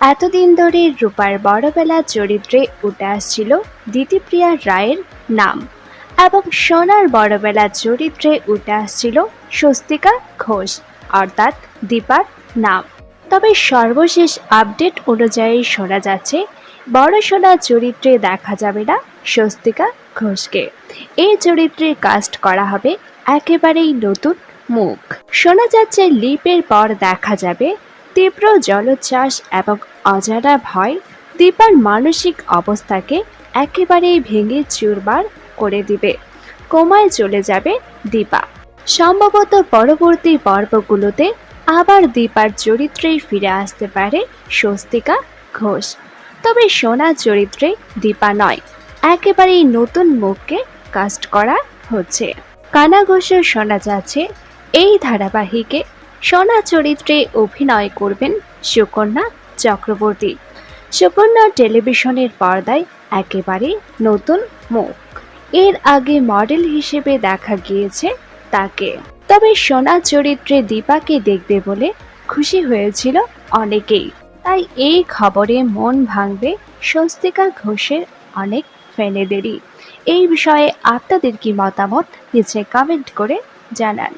এতদিন ধরে রূপার বড়বেলা চরিত্রে উঠে আসছিল দিতিপ্রিয়া রায়ের নাম এবং সোনার বড়বেলা চরিত্রে উঠে আসছিল স্বস্তিকা ঘোষ, অর্থাৎ দীপার নাম। তবে সর্বশেষ আপডেট অনুযায়ী শোনা যাচ্ছে, বড় সোনা চরিত্রে দেখা যাবে না স্বস্তিকা ঘোষকে। এই চরিত্রে কাস্ট করা হবে একেবারেই নতুন মুখ। শোনা যাচ্ছে, লিপের পর দেখা যাবে তীব্র জলোচ্ছ্বাস এবং অজানা ভয়, দীপার মানসিক অবস্থাকে একেবারেই ভেঙে চুরমার করে দিবে। কোমায় চলে যাবে দীপা। সম্ভবত পরবর্তী পর্বগুলোতে আবার দীপার চরিত্রেই ফিরে আসতে পারে স্বস্তিকা ঘোষ। তবে সোনা চরিত্রে দীপা নয়, একেবারেই নতুন মুখকে কাস্ট করা হচ্ছে। কানা ঘোষও শোনা যাচ্ছে, এই ধারাবাহিকে সোনা চরিত্রে অভিনয় করবেন সুকন্যা চক্রবর্তী। সুকন্যা টেলিভিশনের পর্দায় একেবারে নতুন মুখ। এর আগে মডেল হিসেবে দেখা গিয়েছে তাকে। তবে সোনা চরিত্রে দীপাকে দেখবে বলে খুশি হয়েছিল অনেকেই। তাই এই খবরে মন ভাঙবে স্বস্তিকা ঘোষের অনেক ফ্যানেদেরই। এই বিষয়ে আপনাদের কি মতামত, নিচে কমেন্ট করে জানান।